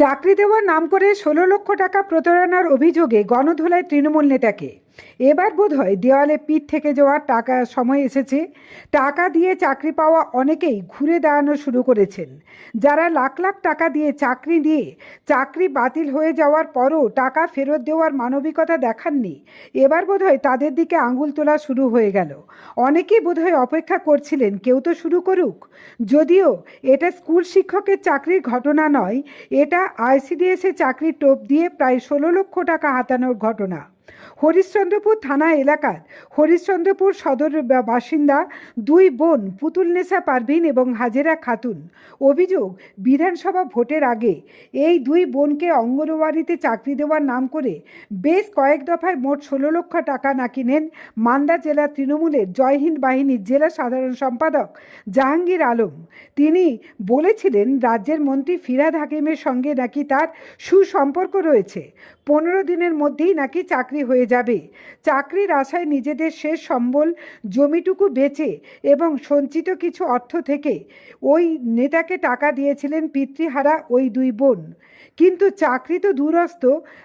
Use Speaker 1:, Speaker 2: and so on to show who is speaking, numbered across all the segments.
Speaker 1: চাকরি দেওয়ার নাম করে ষোলো লক্ষ টাকা প্রতারণার অভিযোগে গণধোলায় তৃণমূল নেতাকে। এবার বোধ হয় দেওয়ালে পিঠ থেকে যাওয়ার টাকা সময় এসেছে। টাকা দিয়ে চাকরি পাওয়া অনেকেই ঘুরে দাঁড়ানো শুরু করেছেন। যারা লাখ লাখ টাকা দিয়ে চাকরি নিয়ে চাকরি বাতিল হয়ে যাওয়ার পরও টাকা ফেরত দেওয়ার মানবিকতা দেখাননি, এবার বোধ হয় তাদের দিকে আঙুল তোলা শুরু হয়ে গেল। অনেকেই বোধহয় অপেক্ষা করছিলেন, কেউ তো শুরু করুক। যদিও এটা স্কুল শিক্ষকের চাকরির ঘটনা নয়, এটা আইসিডিএসে চাকরির টোপ দিয়ে প্রায় ষোলো লক্ষ টাকা হাতানোর ঘটনা। হরিশ্চন্দ্রপুর থানা এলাকার হরিশ্চন্দ্রপুর সদর বাসিন্দা দুই বোন পুতুল পুতুলনেসা পারভিন এবং হাজেরা খাতুন। অভিযোগ, বিধানসভা ভোটের আগে এই দুই বোনকে অঙ্গনওয়াড়িতে চাকরি দেওয়ার নাম করে বেশ কয়েক দফায় মোট ষোলো লক্ষ টাকা নাকি নেন মান্দা জেলা তৃণমূলের জয়হিন্দ বাহিনীর জেলা সাধারণ সম্পাদক জাহাঙ্গীর আলম। তিনি বলেছিলেন, রাজ্যের মন্ত্রী ফিরাদ হাকিমের সঙ্গে নাকি তার সুসম্পর্ক রয়েছে। পনেরো দিনের মধ্যেই নাকি চাকরি হয়ে যাবে। চাকরির আশায় নিজেদের শেষ সম্বল জমিটুকু বেচে এবং সঞ্চিত কিছু অর্থ থেকে ওই নেতাকে টাকা দিয়েছিলেন পিতৃহারা ওই দুই বোন। কিন্তু চাকরি তো দূরস্থ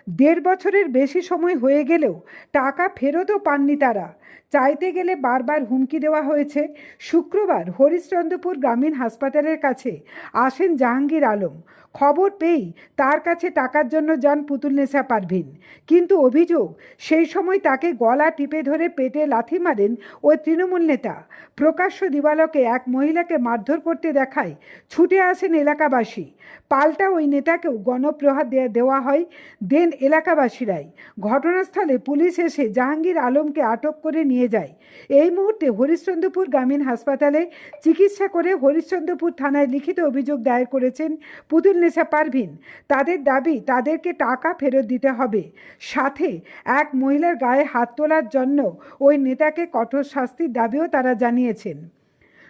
Speaker 1: দেড় বছরের বেশি সময় হয়ে গেলেও টাকা ফেরতও পাননি তারা। চাইতে গেলে বারবার হুমকি দেওয়া হয়েছে। শুক্রবার হরিশ্চন্দ্রপুর গ্রামীণ হাসপাতালের কাছে আসেন জাহাঙ্গীর আলম। খবর পেয়েই তার কাছে টাকার জন্য যান পুতুলনেসা পারভিন। কিন্তু অভিযোগ সেই সময় তাকে গলা টিপে ধরে পেটে লাথি মারেন ওই তৃণমূল নেতা। প্রকাশ্য দিবালকে এক মহিলাকে মারধর করতে দেখায় ছুটে আসেন এলাকাবাসী। পাল্টা ওই নেতাকেও গণপ্রহার দেওয়া হয়। দেন এলাকাবাসীরাই ঘটনাস্থলে পুলিশ এসে জাহাঙ্গীর আলমকে আটক করে নিয়ে যায়। এই মুহূর্তে হরিশ্চন্দ্রপুর গ্রামীণ হাসপাতালে চিকিৎসা করে হরিশ্চন্দ্রপুর থানায় লিখিত অভিযোগ দায়ের করেছেন পুতুল নেশা পারভিন। তাদের দাবি, তাদেরকে টাকা ফেরত দিতে হবে। সাথে এক মহিলার গায়ে হাত তোলার জন্য ওই নেতাকে কঠোর শাস্তির দাবিও তারা জানিয়েছেন।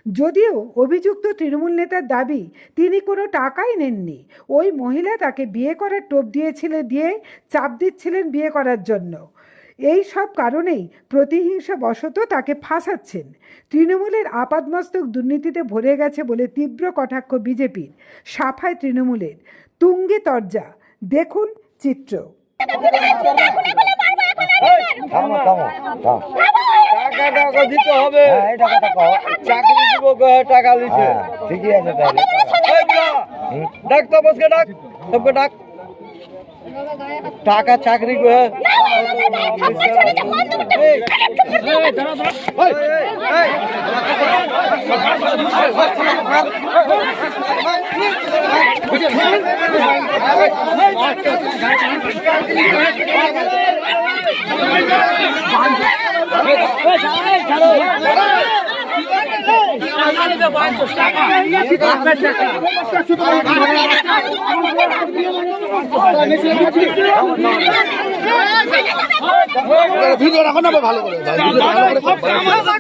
Speaker 1: যদিও অভিযুক্ত তৃণমূল নেতার দাবি, তিনি কোনো টাকাই নেননি। ওই মহিলা তাকে বিয়ে করার টোপ দিয়েছিলেন দিয়ে চাপ দিচ্ছিলেন বিয়ে করার জন্য। এই সব কারণেই প্রতিহিংসা বশত তাকে ফাঁসাচ্ছেন। তৃণমূলের আপাদমস্তক দুর্নীতিতে ভরে গেছে বলে তীব্র কটাক্ষ বিজেপির সাফায় তৃণমূলের। তুঙ্গে তর্জা, দেখুন চিত্র।
Speaker 2: থামো থামো থাম
Speaker 3: টাকা টাকা দিতে হবে
Speaker 2: হ্যাঁ এই টাকাটা কও
Speaker 3: চাকরি দিব গো, টাকা
Speaker 2: হ্যাঁ ঠিকই আছে তাহলে?
Speaker 3: ডাক তো বসকে ডাক সবকে ডাক টাকা চাকরি গো এই, এই, দাঁড়া, দাঁড়া। এই, এই,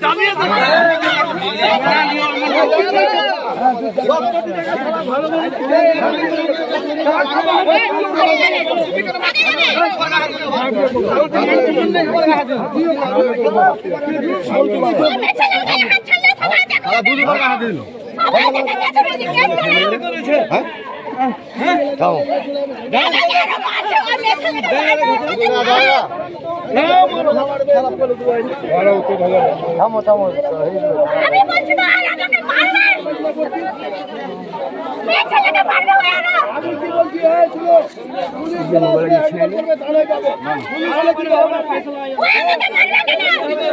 Speaker 2: থামো থামো থামো এই
Speaker 4: আমি বলছি আর আমাকে মারবে মেয়ে মারবে ওরা না। ওরা কি চাইছি আমি? ওরা বউকে দিয়ে বাড়ি গেলে আমাকে মার খাওয়ালো। ও এখানে আসে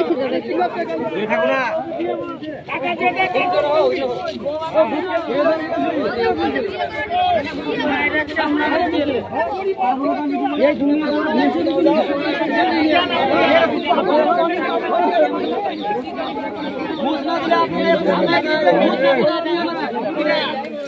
Speaker 4: তো তার কত